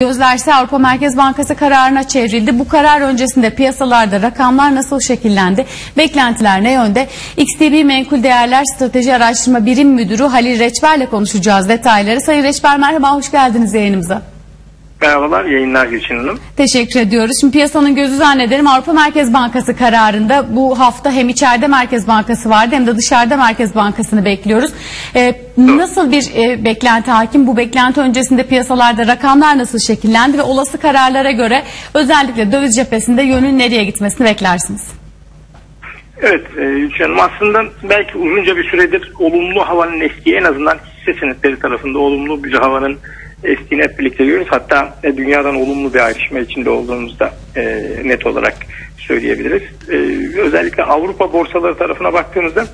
Gözlerse Avrupa Merkez Bankası kararına çevrildi. Bu karar öncesinde piyasalarda rakamlar nasıl şekillendi? Beklentiler ne yönde? XTB Menkul Değerler Strateji Araştırma Birim Müdürü Halil Reçber'le konuşacağız detayları. Sayın Reçber merhaba, hoş geldiniz yayınımıza. Merhabalar, yayınlar Gülçin Hanım. Teşekkür ediyoruz. Şimdi piyasanın gözü zannederim Avrupa Merkez Bankası kararında bu hafta hem içeride Merkez Bankası vardı hem de dışarıda Merkez Bankası'nı bekliyoruz. Ee, nasıl bir e, beklenti hakim? Bu beklenti öncesinde piyasalarda rakamlar nasıl şekillendi ve olası kararlara göre özellikle döviz cephesinde yönün nereye gitmesini beklersiniz? Evet, e, Hanım aslında belki uzunca bir süredir olumlu havanın eskiği en azından hisse senetleri tarafında olumlu bir havanın estiğini hep birlikte görüyoruz. Hatta e, dünyadan olumlu bir ayrışma içinde olduğumuzda e, net olarak söyleyebiliriz. E, özellikle Avrupa borsaları tarafına baktığımızda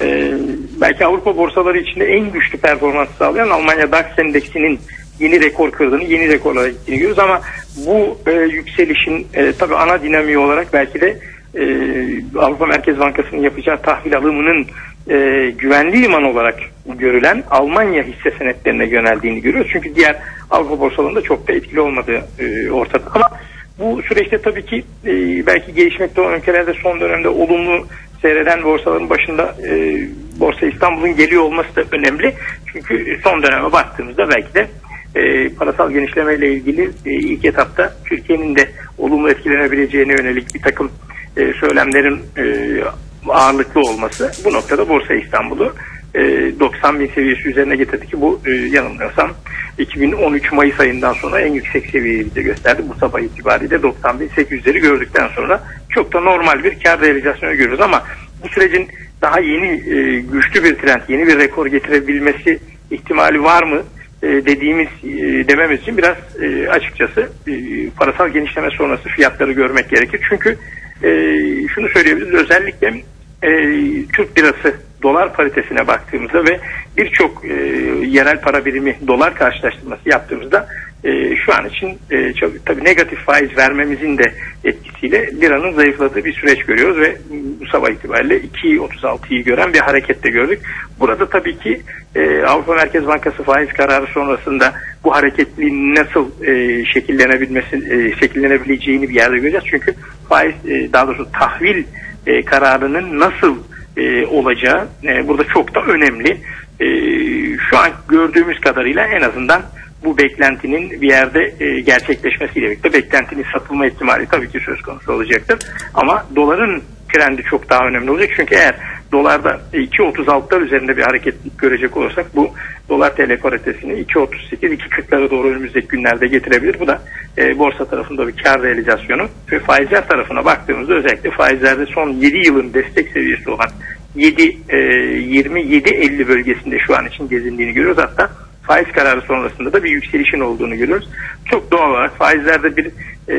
e, belki Avrupa borsaları içinde en güçlü performans sağlayan Almanya DAX endeksinin yeni rekor kırdığını, yeni rekorlara gittiğini görüyoruz ama bu e, yükselişin e, tabii ana dinamiği olarak belki de e, Avrupa Merkez Bankası'nın yapacağı tahvil alımının e, güvenli liman olarak görülen Almanya hisse senetlerine yöneldiğini görüyoruz. Çünkü diğer Avrupa borsalarında çok da etkili olmadığı e, ortada. Ama bu süreçte tabii ki e, belki gelişmekte olan ülkelerde son dönemde olumlu seyreden borsaların başında e, Borsa İstanbul'un geliyor olması da önemli. Çünkü son döneme baktığımızda belki de e, parasal genişlemeyle ilgili e, ilk etapta Türkiye'nin de olumlu etkilenebileceğine yönelik bir takım e, söylemlerin e, ağırlıklı olması bu noktada Borsa İstanbul'u e, 90 bin seviyesi üzerine getirdi ki bu e, yanılmıyorsam 2013 Mayıs ayından sonra en yüksek seviyeyi bize gösterdi. Bu sabah itibariyle 90 bin 800'leri gördükten sonra çok da normal bir kar realizasyonu görüyoruz ama bu sürecin daha yeni e, güçlü bir trend, yeni bir rekor getirebilmesi ihtimali var mı? E, dediğimiz e, dememiz için biraz açıkçası parasal genişleme sonrası fiyatları görmek gerekir. Çünkü şunu söyleyebiliriz özellikle Türk lirası dolar paritesine baktığımızda ve birçok e, yerel para birimi dolar karşılaştırması yaptığımızda e, şu an için e, çok tabii negatif faiz vermemizin de etkisiyle liranın zayıfladığı bir süreç görüyoruz ve bu sabah itibariyle 2.36'yı gören bir hareket de gördük. Burada tabii ki e, Avrupa Merkez Bankası faiz kararı sonrasında bu hareketliğin nasıl e, şekillenebilmesi e, şekillenebileceğini bir yerde göreceğiz. Çünkü faiz e, daha doğrusu tahvil e, kararının nasıl e, olacağı e, burada çok da önemli. E, şu an gördüğümüz kadarıyla en azından bu beklentinin bir yerde e, gerçekleşmesiyle birlikte beklentinin satılma ihtimali tabii ki söz konusu olacaktır. Ama doların trendi çok daha önemli olacak. Çünkü eğer dolarda 2.36'lar üzerinde bir hareketlik görecek olursak bu dolar TL paritesini 2.38-2.40'lara doğru önümüzdeki günlerde getirebilir. Bu da e, borsa tarafında bir kar realizasyonu ve faizler tarafına baktığımızda özellikle faizlerde son 7 yılın destek seviyesi olan 7 e, 20-7-50 bölgesinde şu an için gezindiğini görüyoruz. Hatta faiz kararı sonrasında da bir yükselişin olduğunu görüyoruz. Çok doğal olarak faizlerde bir e,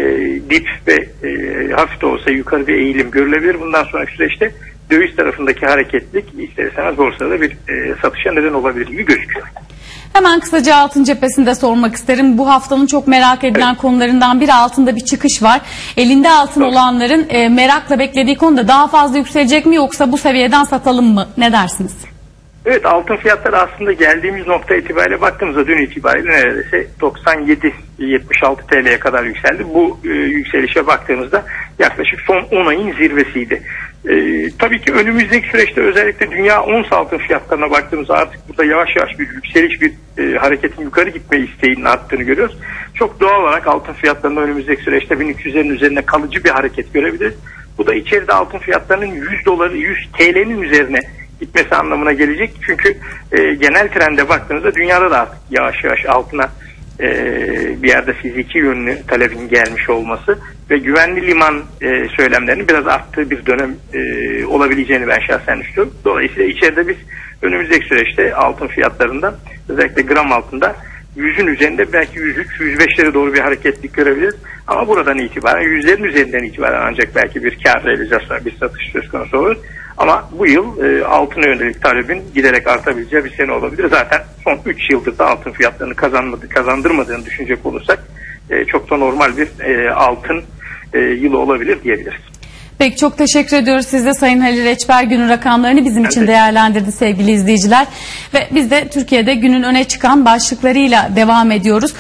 dip ve e, hafif de olsa yukarı bir eğilim görülebilir. Bundan sonraki süreçte döviz tarafındaki hareketlik ister istemez borsada bir e, satışa neden olabilir gibi gözüküyor. Hemen kısaca altın cephesinde sormak isterim. Bu haftanın çok merak edilen evet. konularından biri altında bir çıkış var. Elinde altın Doğru. olanların e, merakla beklediği konuda daha fazla yükselecek mi yoksa bu seviyeden satalım mı? Ne dersiniz? Evet altın fiyatları aslında geldiğimiz nokta itibariyle baktığımızda dün itibariyle neredeyse 97-76 TL'ye kadar yükseldi. Bu e, yükselişe baktığımızda yaklaşık son 10 ayın zirvesiydi. E, tabii ki önümüzdeki süreçte özellikle dünya ons altın fiyatlarına baktığımızda artık burada yavaş yavaş bir yükseliş bir e, hareketin yukarı gitme isteğinin arttığını görüyoruz. Çok doğal olarak altın fiyatlarında önümüzdeki süreçte 1300'lerin üzerinde kalıcı bir hareket görebiliriz. Bu da içeride altın fiyatlarının 100 doları 100 TL'nin üzerine gitmesi anlamına gelecek. Çünkü e, genel trende baktığınızda dünyada da artık yavaş yavaş altına e, bir yerde fiziki yönlü talebin gelmiş olması ve güvenli liman e, söylemlerinin biraz arttığı bir dönem e, olabileceğini ben şahsen düşünüyorum. Dolayısıyla içeride biz önümüzdeki süreçte altın fiyatlarında özellikle gram altında yüzün üzerinde belki 103-105'lere doğru bir hareketlik görebiliriz. Ama buradan itibaren yüzlerin üzerinden itibaren ancak belki bir kar realizasyonu, bir satış söz konusu olur. Ama bu yıl e, altına yönelik talebin giderek artabileceği bir sene olabilir. Zaten son 3 yıldır da altın fiyatlarını kazanmadı, kazandırmadığını düşünecek olursak e, çok da normal bir e, altın e, yılı olabilir diyebiliriz. Peki çok teşekkür ediyoruz. Siz de Sayın Halil Reçber günün rakamlarını bizim için değerlendirdi sevgili izleyiciler. Ve biz de Türkiye'de günün öne çıkan başlıklarıyla devam ediyoruz.